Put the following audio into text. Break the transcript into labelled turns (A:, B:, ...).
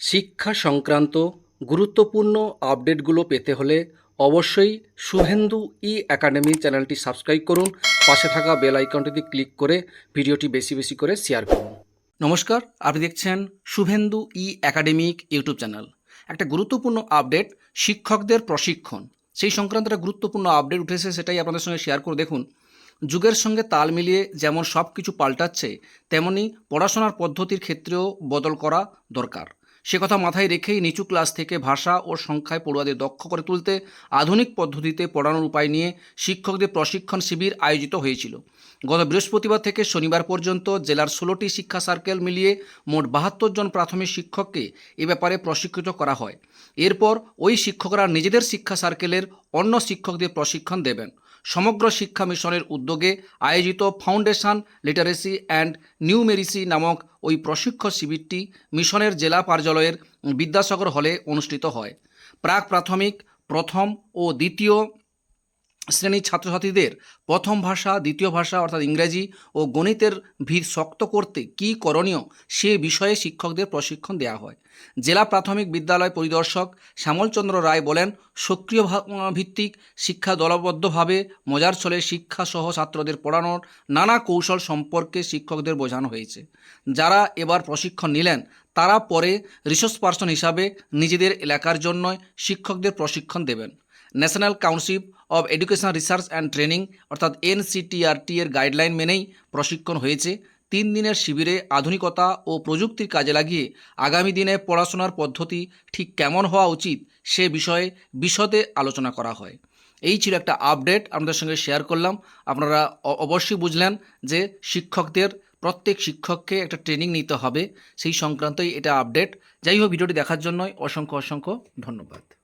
A: শিক্ষা সংক্রান্ত গুরুত্বপূর্ণ আপডেটগুলো পেতে হলে অবশ্যই শুভেন্দু ই একাডেমি চ্যানেলটি সাবস্ক্রাইব করুন। পাশে থাকা বেল আইকনটিতে ক্লিক করে ভিডিওটি বেশি বেশি করে শেয়ার করুন। নমস্কার, আপনি দেখছেন Shuvendu E academic YouTube channel. একটা গুরুত্বপূর্ণ আপডেট, শিক্ষকদের প্রশিক্ষণ। সেই সংক্রান্ত একটা গুরুত্বপূর্ণ আপডেট উঠেছে, সেটাই আপনাদের সঙ্গে শেয়ার করে দেখুন। যুগের সঙ্গে তাল মিলিয়ে যেমন সব কিছু পাল্টাচ্ছে, তেমনি পড়াশোনার পদ্ধতির ক্ষেত্রেও বদল করা দরকার। সে কথা মাথায় রেখেই নিচু ক্লাস থেকে ভাষা ও সংখ্যায় পড়ুয়াদের দক্ষ করে তুলতে আধুনিক পদ্ধতিতে পড়ানোর উপায় নিয়ে শিক্ষকদের প্রশিক্ষণ শিবির আয়োজিত হয়েছিল। গত বৃহস্পতিবার থেকে শনিবার পর্যন্ত জেলার ষোলোটি শিক্ষা সার্কেল মিলিয়ে মোট বাহাত্তর জন প্রাথমিক শিক্ষককে এ ব্যাপারে প্রশিক্ষিত করা হয়। এরপর ওই শিক্ষকরা নিজেদের শিক্ষা সার্কেলের অন্য শিক্ষকদের প্রশিক্ষণ দেবেন। সমগ্র শিক্ষা মিশনের উদ্যোগে আয়োজিত foundation literacy and numeracy নামক ওই প্রশিক্ষণ শিবিরটি মিশনের জেলা কার্যালয়ের বিদ্যাসাগর হলে অনুষ্ঠিত হয়। প্রাক প্রাথমিক, প্রথম ও দ্বিতীয় শ্রেণির ছাত্রছাত্রীদের প্রথম ভাষা, দ্বিতীয় ভাষা, অর্থাৎ ইংরেজি ও গণিতের ভিত শক্ত করতে কী করণীয় সে বিষয়ে শিক্ষকদের প্রশিক্ষণ দেওয়া হয়। জেলা প্রাথমিক বিদ্যালয় পরিদর্শক শ্যামলচন্দ্র রায় বলেন, সক্রিয় ভিত্তিক শিক্ষা দলবদ্ধভাবে মজার ছলে শিক্ষাসহ ছাত্রদের পড়ানোর নানা কৌশল সম্পর্কে শিক্ষকদের বোঝানো হয়েছে। যারা এবার প্রশিক্ষণ নিলেন, তারা পরে রিসোর্স পার্সন হিসাবে নিজেদের এলাকার জন্য শিক্ষকদের প্রশিক্ষণ দেবেন। National council of education research and training অর্থাৎ এনসিটিআরটি এর গাইডলাইন মেনেই প্রশিক্ষণ হয়েছে। তিন দিনের শিবিরে আধুনিকতা ও প্রযুক্তির কাজে লাগিয়ে আগামী দিনে পড়াশোনার পদ্ধতি ঠিক কেমন হওয়া উচিত সে বিষয়ে বিশদে আলোচনা করা হয়। এই ছিল একটা আপডেট আপনাদের সঙ্গে শেয়ার করলাম। আপনারা অবশ্যই বুঝলেন যে শিক্ষকদের, প্রত্যেক শিক্ষককে একটা ট্রেনিং নিতে হবে। সেই সংক্রান্তই এটা আপডেট যাই হোক, ভিডিওটি দেখার জন্য অসংখ্য অসংখ্য ধন্যবাদ।